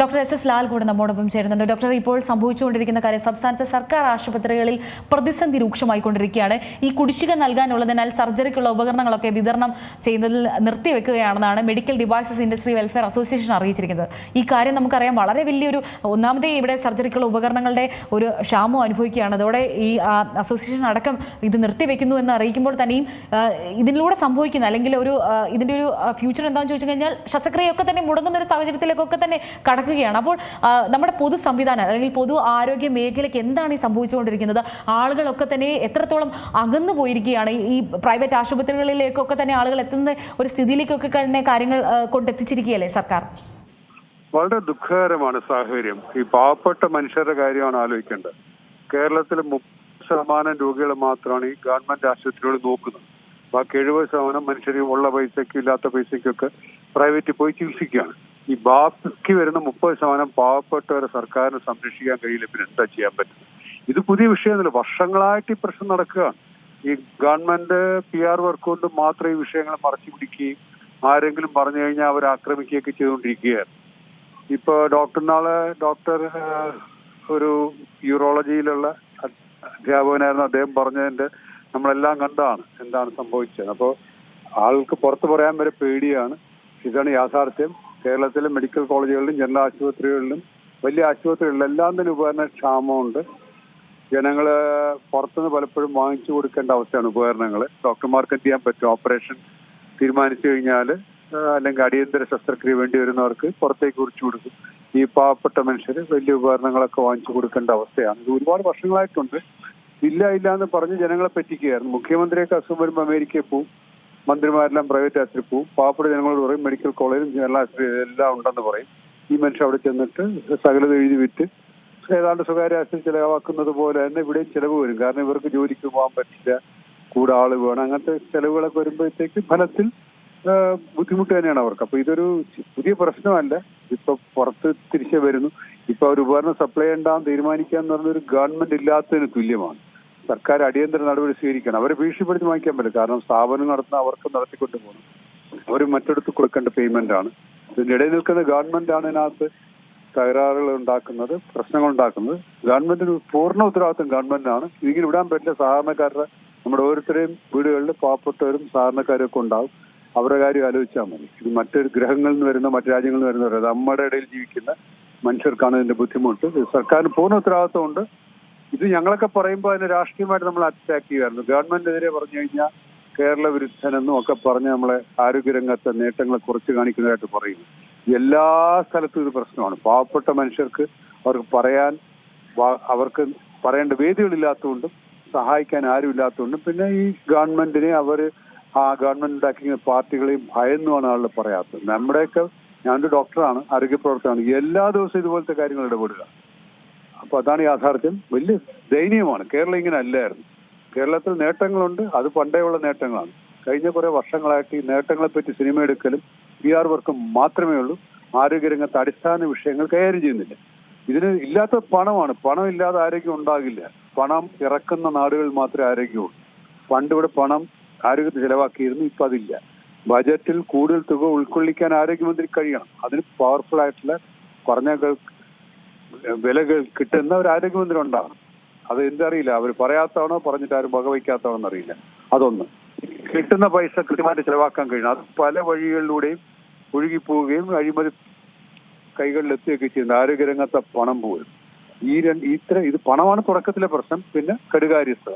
Doctor S S Lal കൂടെ നമ്മോടൊപ്പം ചേരുന്നുണ്ട്. ഡോക്ടർ ഇപ്പോൾ സംഭവിച്ചുകൊണ്ടിരിക്കുന്ന കാര്യം സംസ്ഥാനത്തെ സർക്കാർ ആശുപത്രികളിൽ പ്രതിസന്ധി രൂക്ഷമായിക്കൊണ്ടിരിക്കുകയാണ്. ഈ കുടിശ്ശിക നൽകാനുള്ളതിനാൽ സർജറിക്കുള്ള ഉപകരണങ്ങളൊക്കെ വിതരണം ചെയ്യുന്നതിൽ നിർത്തിവെക്കുകയാണെന്നാണ് medical devices industry welfare association അറിയിച്ചിരിക്കുന്നത്. ഈ കാര്യം നമുക്കറിയാം. വളരെ വലിയൊരു ഒന്നാമതേ ഇവിടെ സർജറിക്കുള്ള ഉപകരണങ്ങളുടെ ഒരു ക്ഷാമം അനുഭവിക്കുകയാണ്. അതോടെ ഈ അസോസിയേഷൻ അടക്കം ഇത് നിർത്തിവെക്കുന്നു എന്ന് അറിയിക്കുമ്പോൾ തന്നെയും ഇതിലൂടെ സംഭവിക്കുന്ന അല്ലെങ്കിൽ ഒരു ഇതിന്റെ ഒരു ഫ്യൂച്ചർ എന്താണെന്ന് ചോദിച്ചു കഴിഞ്ഞാൽ ശസ്ത്രക്രിയയൊക്കെ തന്നെ മുടങ്ങുന്ന ഒരു സാഹചര്യത്തിലേക്കൊക്കെ തന്നെ കടക്കുകയാണ് അപ്പോൾ നമ്മുടെ പൊതു സംവിധാനം അല്ലെങ്കിൽ പൊതു ആരോഗ്യ മേഖലയ്ക്ക് എന്താണ് ഈ സംഭവിച്ചുകൊണ്ടിരിക്കുന്നത്? ആളുകളൊക്കെ തന്നെ എത്രത്തോളം അകന്നു പോയിരിക്കുകയാണ്? ഈ പ്രൈവറ്റ് ആശുപത്രികളിലേക്കൊക്കെ തന്നെ ആളുകൾ എത്തുന്ന ഒരു സ്ഥിതിയിലേക്കൊക്കെ തന്നെ കാര്യങ്ങൾ കൊണ്ടെത്തിച്ചിരിക്കുകയല്ലേ സർക്കാർ? വളരെ ദുഃഖകരമാണ് സാഹചര്യം. ഈ പാവപ്പെട്ട മനുഷ്യരുടെ കാര്യമാണ് ആലോചിക്കേണ്ടത്. കേരളത്തിൽ മുപ്പത് ശതമാനം രോഗികൾ മാത്രമാണ് ഈ ഗവൺമെന്റ് ആശുപത്രികളിൽ നോക്കുന്നത്. ബാക്കി എഴുപത് ശതമാനം മനുഷ്യർ ഉള്ള പൈസയ്ക്കും ഇല്ലാത്ത പൈസയ്ക്കൊക്കെ പ്രൈവറ്റിൽ പോയി ചികിത്സിക്കുകയാണ്. ഈ ബാക്കി വരുന്ന മുപ്പത് ശതമാനം പാവപ്പെട്ടവരെ സർക്കാരിന് സംരക്ഷിക്കാൻ കഴിയില്ല പിന്നെ എന്താ ചെയ്യാൻ പറ്റും? ഇത് പുതിയ വിഷയമൊന്നുമില്ല. വർഷങ്ങളായിട്ട് ഈ പ്രശ്നം നടക്കുകയാണ്. ഈ ഗവൺമെന്റ് പി ആർ വർക്ക് കൊണ്ട് മാത്രം ഈ വിഷയങ്ങൾ മറച്ചു പിടിക്കുകയും ആരെങ്കിലും പറഞ്ഞു കഴിഞ്ഞാൽ അവർ ആക്രമിക്കുകയൊക്കെ ചെയ്തുകൊണ്ടിരിക്കുകയാണ്. ഇപ്പൊ ഡോക്ടർ നാളെ ഡോക്ടർ ഒരു യൂറോളജിയിലുള്ള അധ്യാപകനായിരുന്നു. അദ്ദേഹം പറഞ്ഞതിന്റെ നമ്മളെല്ലാം കണ്ടാണ് എന്താണ് സംഭവിച്ചത് അപ്പോൾ ആൾക്ക് പുറത്തു പറയാൻ വരെ പേടിയാണ്. ഇതാണ് യാഥാർത്ഥ്യം. കേരളത്തിലെ മെഡിക്കൽ കോളേജുകളിലും ജനറൽ ആശുപത്രികളിലും വലിയ ആശുപത്രികളിലും എല്ലാം തന്നെ ഉപകരണ ക്ഷാമമുണ്ട് ജനങ്ങൾ പുറത്തുനിന്ന് പലപ്പോഴും വാങ്ങിച്ചു കൊടുക്കേണ്ട അവസ്ഥയാണ് ഉപകരണങ്ങൾ ഡോക്ടർമാർക്ക് എന്ത് ചെയ്യാൻ പറ്റും? ഓപ്പറേഷൻ തീരുമാനിച്ചു കഴിഞ്ഞാൽ അല്ലെങ്കിൽ അടിയന്തര ശസ്ത്രക്രിയ വേണ്ടി വരുന്നവർക്ക് പുറത്തേക്ക് കുറിച്ചു കൊടുക്കും. ഈ പാവപ്പെട്ട മനുഷ്യർ വലിയ ഉപകരണങ്ങളൊക്കെ വാങ്ങിച്ചു കൊടുക്കേണ്ട അവസ്ഥയാണ്. ഇത് ഒരുപാട് വർഷങ്ങളായിട്ടുണ്ട്. ഇല്ല ഇല്ല എന്ന് പറഞ്ഞ് ജനങ്ങളെ പറ്റിക്കുകയായിരുന്നു. മുഖ്യമന്ത്രിയൊക്കെ അസുഖം വരുമ്പോൾ അമേരിക്കയിൽ പോവും. മന്ത്രിമാരെല്ലാം പ്രൈവറ്റ് ആശുപത്രി പോവും. പാവപ്പെട്ട ജനങ്ങളോട് പറയും മെഡിക്കൽ കോളേജും ജനറൽ ആശുപത്രി എല്ലാം ഉണ്ടെന്ന് പറയും. ഈ മനുഷ്യൻ അവിടെ ചെന്നിട്ട് സകലത എഴുതി വിറ്റ് ഏതാണ്ട് സ്വകാര്യ ആശുപത്രി ചിലവാക്കുന്നത് പോലെ തന്നെ ഇവിടെയും ചെലവ് വരും. കാരണം ഇവർക്ക് ജോലിക്ക് പോകാൻ പറ്റില്ല കൂടെ ആൾ വേണം. അങ്ങനത്തെ ചെലവുകളൊക്കെ വരുമ്പോഴത്തേക്ക് ഫലത്തിൽ ബുദ്ധിമുട്ട് തന്നെയാണ് അവർക്ക്. അപ്പൊ ഇതൊരു പുതിയ പ്രശ്നമല്ല. ഇപ്പൊ പുറത്ത് തിരിച്ചു വരുന്നു. ഇപ്പൊ ഒരു ഉപകരണം സപ്ലൈ ചെയ്യണ്ടാന്ന് തീരുമാനിക്കുക എന്ന് പറഞ്ഞ ഒരു ഗവൺമെന്റ് ഇല്ലാത്തതിന് തുല്യമാണ്. സർക്കാർ അടിയന്തര നടപടി സ്വീകരിക്കണം. അവരെ ഭീഷണിപ്പെടുത്തി വാങ്ങിക്കാൻ പറ്റില്ല. കാരണം സ്ഥാപനം നടത്തുന്ന അവർക്ക് നടത്തിക്കൊണ്ട് പോകണം. അവർ മറ്റെടുത്ത് കൊടുക്കേണ്ട പേയ്മെന്റ് ആണ്. ഇതിനിടയിൽ നിൽക്കുന്ന ഗവൺമെന്റ് ആണ് ഇതിനകത്ത് തകരാറുകൾ ഉണ്ടാക്കുന്നത് പ്രശ്നങ്ങൾ ഉണ്ടാക്കുന്നത്. ഗവൺമെന്റിന് പൂർണ ഉത്തരവാദിത്വം ഗവൺമെന്റിനാണ് ഇതിങ്ങനെ വിടാൻ പറ്റില്ല. സാധാരണക്കാരുടെ നമ്മുടെ ഓരോരുത്തരെയും വീടുകളിൽ പാവപ്പെട്ടവരും സാധാരണക്കാരും ഒക്കെ ഉണ്ടാവും. അവരുടെ കാര്യം ആലോചിച്ചാൽ മതി. ഇത് മറ്റൊരു ഗ്രഹങ്ങളിൽ നിന്ന് വരുന്ന മറ്റു രാജ്യങ്ങളിൽ നിന്ന് വരുന്നവർ നമ്മുടെ ഇടയിൽ ജീവിക്കുന്ന മനുഷ്യർക്കാണ് ഇതിന്റെ ബുദ്ധിമുട്ട്. സർക്കാരിന് പൂർണ ഉത്തരവാദിത്വം ഉണ്ട് ഇത് ഞങ്ങളൊക്കെ പറയുമ്പോൾ അതിനെ രാഷ്ട്രീയമായിട്ട് നമ്മൾ അറ്റാക്ക് ചെയ്യുമായിരുന്നു ഗവൺമെന്റിനെതിരെ പറഞ്ഞു കഴിഞ്ഞാൽ കേരള വിരുദ്ധനെന്നും ഒക്കെ പറഞ്ഞ് നമ്മളെ ആരോഗ്യരംഗത്തെ നേട്ടങ്ങളെ കുറച്ച് കാണിക്കുന്നതായിട്ട് പറയും എല്ലാ സ്ഥലത്തും ഇത് പ്രശ്നമാണ്. പാവപ്പെട്ട മനുഷ്യർക്ക് അവർക്ക് പറയാൻ അവർക്ക് പറയേണ്ട വേദികളില്ലാത്തതുകൊണ്ടും സഹായിക്കാൻ ആരുമില്ലാത്തതുകൊണ്ടും പിന്നെ ഈ ഗവൺമെന്റിനെ അവർ ആ ഗവൺമെന്റ് ഉണ്ടാക്കിയ പാർട്ടികളെയും ഭയന്നുമാണ് ആളുകൾ പറയാത്തത്. നമ്മുടെയൊക്കെ ഞാനൊരു ഡോക്ടറാണ് ആരോഗ്യ പ്രവർത്തകനാണ് എല്ലാ ദിവസവും ഇതുപോലത്തെ കാര്യങ്ങൾ ഇടപെടുക. അപ്പൊ അതാണ് യാഥാർത്ഥ്യം. വലിയ ദയനീയമാണ്. കേരളം ഇങ്ങനെ അല്ലായിരുന്നു. കേരളത്തിൽ നേട്ടങ്ങളുണ്ട്. അത് പണ്ടേ ഉള്ള നേട്ടങ്ങളാണ്. കഴിഞ്ഞ കുറെ വർഷങ്ങളായിട്ട് ഈ നേട്ടങ്ങളെ പറ്റി സിനിമ എടുക്കലും പി ആർ വർക്കും മാത്രമേ ഉള്ളൂ. ആരോഗ്യരംഗത്ത് അടിസ്ഥാന വിഷയങ്ങൾ കൈകാര്യം ചെയ്യുന്നില്ല. ഇതിന് ഇല്ലാത്ത പണമാണ്. പണം ഇല്ലാതെ ആരോഗ്യം ഉണ്ടാകില്ല. പണം ഇറക്കുന്ന നാടുകളിൽ മാത്രമേ ആരോഗ്യമുള്ളൂ. പണ്ട് ഇവിടെ പണം ആരോഗ്യത്തിന് ചെലവാക്കിയിരുന്നു. ഇപ്പൊ അതില്ല. ബജറ്റിൽ കൂടുതൽ തുക ഉൾക്കൊള്ളിക്കാൻ ആരോഗ്യമന്ത്രി കഴിയണം. അതിന് പവർഫുൾ ആയിട്ടുള്ള കുറഞ്ഞ വിലകൾ കിട്ടുന്ന ഒരു ആരോഗ്യമന്ത്രി ഉണ്ടാകും അത് എന്തറിയില്ല. അവർ പറയാത്തതാണോ? പറഞ്ഞിട്ട് ആരും വകവയ്ക്കാത്തതാണോ എന്നറിയില്ല. അതൊന്ന്. കിട്ടുന്ന പൈസ കൃത്യമായിട്ട് ചെലവാക്കാൻ കഴിയണം. അത് പല വഴികളിലൂടെയും ഒഴുകിപ്പോവുകയും അഴിമതി കൈകളിൽ എത്തുകയൊക്കെ ചെയ്യുന്ന ആരോഗ്യരംഗത്തെ പണം പോലും. ഈ രണ്ട് ഇത്ര ഇത് പണമാണ് തുടക്കത്തിലെ പ്രശ്നം പിന്നെ കടുകാര്യസ്ഥ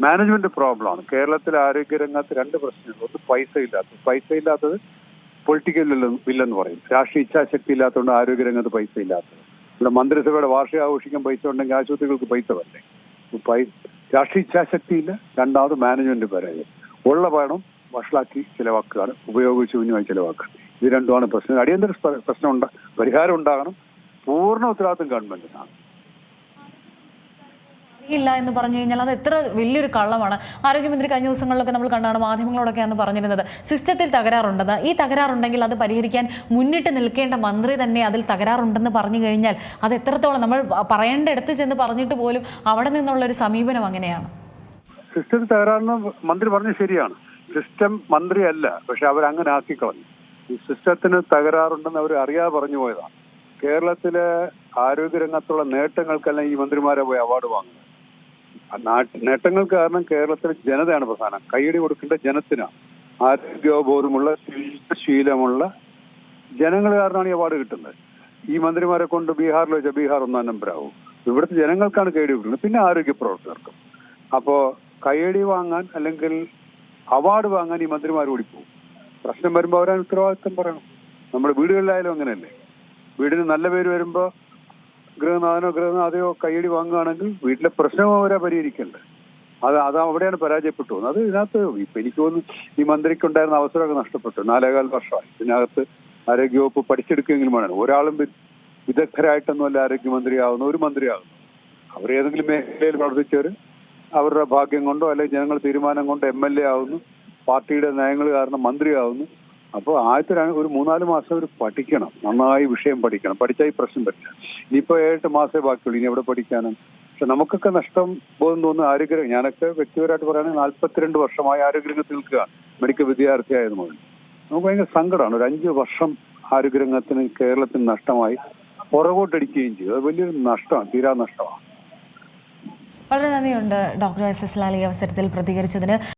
മാനേജ്മെന്റ് പ്രോബ്ലമാണ് കേരളത്തിലെ ആരോഗ്യരംഗത്ത് രണ്ട് പ്രശ്നങ്ങൾ ഒന്ന് പൈസ ഇല്ലാത്തത്. പൈസ ഇല്ലാത്തത് പൊളിറ്റിക്കൽ ബില്ലെന്ന് പറയും രാഷ്ട്രീയ ഇച്ഛാശക്തി ഇല്ലാത്തതുകൊണ്ട് ആരോഗ്യരംഗത്ത് പൈസ ഇല്ലാത്തത്. ഇവിടെ മന്ത്രിസഭയുടെ വാർഷിക ആഘോഷിക്കാൻ പൈസ ഉണ്ടെങ്കിൽ ആശുപത്രികൾക്ക് പൈസ ഇപ്പൊ പൈ- രാഷ്ട്രീയ ഇച്ഛാശക്തി ഇല്ല രണ്ടാമത് മാനേജ്മെന്റ് പരാജയം. ഉള്ള പണം വഷളാക്കി ചിലവാക്കുകയാണ്. ഉപയോഗിച്ച് മുന്നുമായി ചിലവാക്കുക ഇത് രണ്ടുമാണ് പ്രശ്നം. അടിയന്തര പ്രശ്നം ഉണ്ടാ പരിഹാരം ഉണ്ടാകണം. പൂർണ ഉത്തരവാദിത്വം ഗവൺമെന്റിനാണ്. അറിയില്ല എന്ന് പറഞ്ഞു കഴിഞ്ഞാൽ അത് എത്ര വലിയൊരു കള്ളമാണ്. ആരോഗ്യമന്ത്രി കഴിഞ്ഞ ദിവസങ്ങളിലൊക്കെ നമ്മൾ കണ്ടാണ് മാധ്യമങ്ങളോടൊക്കെ എന്ന് പറഞ്ഞിരുന്നത്. സിസ്റ്റത്തിൽ തകരാറുണ്ടെന്ന്. ഈ തകരാറുണ്ടെങ്കിൽ അത് പരിഹരിക്കാൻ മുന്നിട്ട് നിൽക്കേണ്ട മന്ത്രി തന്നെ അതിൽ തകരാറുണ്ടെന്ന് പറഞ്ഞു കഴിഞ്ഞാൽ അത് എത്രത്തോളം നമ്മൾ പറയേണ്ട അടുത്ത് ചെന്ന് പറഞ്ഞിട്ട് പോലും അവിടെ നിന്നുള്ള ഒരു സമീപനം അങ്ങനെയാണ്. സിസ്റ്റത്തിൽ തകരാറെന്ന് മന്ത്രി പറഞ്ഞു ശരിയാണ്. സിസ്റ്റം മന്ത്രി അല്ല പക്ഷെ അവരങ്ങനെ ആക്കിക്കളഞ്ഞു ആക്കി ഈ സിസ്റ്റത്തിന് തകരാറുണ്ടെന്ന് അവർ അറിയാതെ പറഞ്ഞു പോയതാണ്. കേരളത്തിലെ ആരോഗ്യ രംഗത്തുള്ള നേട്ടങ്ങൾക്കെല്ലാം ഈ മന്ത്രിമാരെ പോയി അവാർഡ് നാട്ട് നേട്ടങ്ങൾ കാരണം കേരളത്തിലെ ജനതയാണ് പ്രധാനം. കൈയടി കൊടുക്കേണ്ട ജനത്തിനാണ് ആരോഗ്യബോധമുള്ള ശീലമുള്ള ജനങ്ങൾ കാരണമാണ് ഈ അവാർഡ് കിട്ടുന്നത്. ഈ മന്ത്രിമാരെ കൊണ്ട് ബീഹാറിൽ വെച്ചാൽ ബീഹാർ ഒന്നാം നമ്പറാവും ഇവിടുത്തെ ജനങ്ങൾക്കാണ് കൈയടി കൊടുക്കുന്നത്. പിന്നെ ആരോഗ്യ പ്രവർത്തകർക്കും. അപ്പോ കൈയടി വാങ്ങാൻ അല്ലെങ്കിൽ അവാർഡ് വാങ്ങാൻ ഈ മന്ത്രിമാർ ഓടിപ്പോകും. പ്രശ്നം വരുമ്പോൾ അവരാണ് ഉത്തരവാദിത്വം പറയണം. നമ്മുടെ വീടുകളിലായാലും അങ്ങനെയല്ലേ. വീടിന് നല്ല പേര് വരുമ്പോ ഗൃഹനാഥനോ ഗൃഹനാഥയോ കൈയടി വാങ്ങുകയാണെങ്കിൽ വീട്ടിലെ പ്രശ്നം അവരാ പരിഹരിക്കേണ്ടത്. അത് അത് അവിടെയാണ് പരാജയപ്പെട്ടു പോകുന്നത്. അത് ഇതിനകത്ത് ഇപ്പൊ എനിക്ക് തോന്നുന്നു ഈ മന്ത്രിക്കുണ്ടായിരുന്ന അവസരമൊക്കെ നഷ്ടപ്പെട്ടു. നാലേകാൽ വർഷമായി. ഇതിനകത്ത് ആരോഗ്യവകുപ്പ് പഠിച്ചെടുക്കുമെങ്കിലും വേണം. ഒരാളും വിദഗ്ധരായിട്ടൊന്നും വിദഗ്ധരായിട്ടൊന്നുമല്ല ആരോഗ്യമന്ത്രിയാവുന്ന ഒരു മന്ത്രിയാകുന്നു അവർ ഏതെങ്കിലും മേഖലയിൽ പ്രവർത്തിച്ചവർ അവരുടെ ഭാഗ്യം കൊണ്ടോ അല്ലെങ്കിൽ ജനങ്ങൾ തീരുമാനം കൊണ്ടോ എം എൽ എ ആവുന്നു. പാർട്ടിയുടെ നയങ്ങൾ കാരണം മന്ത്രിയാവുന്നു. അപ്പോൾ ആദ്യത്തെ ഒരു മൂന്നാൽ മാസം അവർ പഠിക്കണം. നന്നായി വിഷയം പഠിക്കണം. പഠിച്ചാൽ ഈ പ്രശ്നം പറ്റില്ല. ഇനിയിപ്പോൾ ഏഴെട്ട് മാസമേ ബാക്കിയുള്ളൂ. ഇനി എവിടെ പഠിക്കാനും? പക്ഷെ നമുക്കൊക്കെ നഷ്ടം ബോധം തോന്നുന്നു ആരോഗ്യ. ഞാനൊക്കെ വ്യക്തിപരമായിട്ട് പറയുകയാണെങ്കിൽ നാല്പത്തിരണ്ട് വർഷമായി ആരോഗ്യരംഗത്ത് നിൽക്കുക. മെഡിക്കൽ വിദ്യാർത്ഥിയായത് മുതൽ നമുക്ക് ഭയങ്കര സങ്കടമാണ്. ഒരു അഞ്ച് വർഷം ആരോഗ്യരംഗത്തിന് കേരളത്തിന് നഷ്ടമായി പുറകോട്ടടിക്കുകയും ചെയ്തു. അത് വലിയൊരു നഷ്ടമാണ്. തീരാ നഷ്ടമാണ്. വളരെ നന്ദിയുണ്ട് ഡോക്ടർ എസ് എസ് ലാൽ ഈ അവസരത്തിൽ പ്രതികരിച്ചതിന്.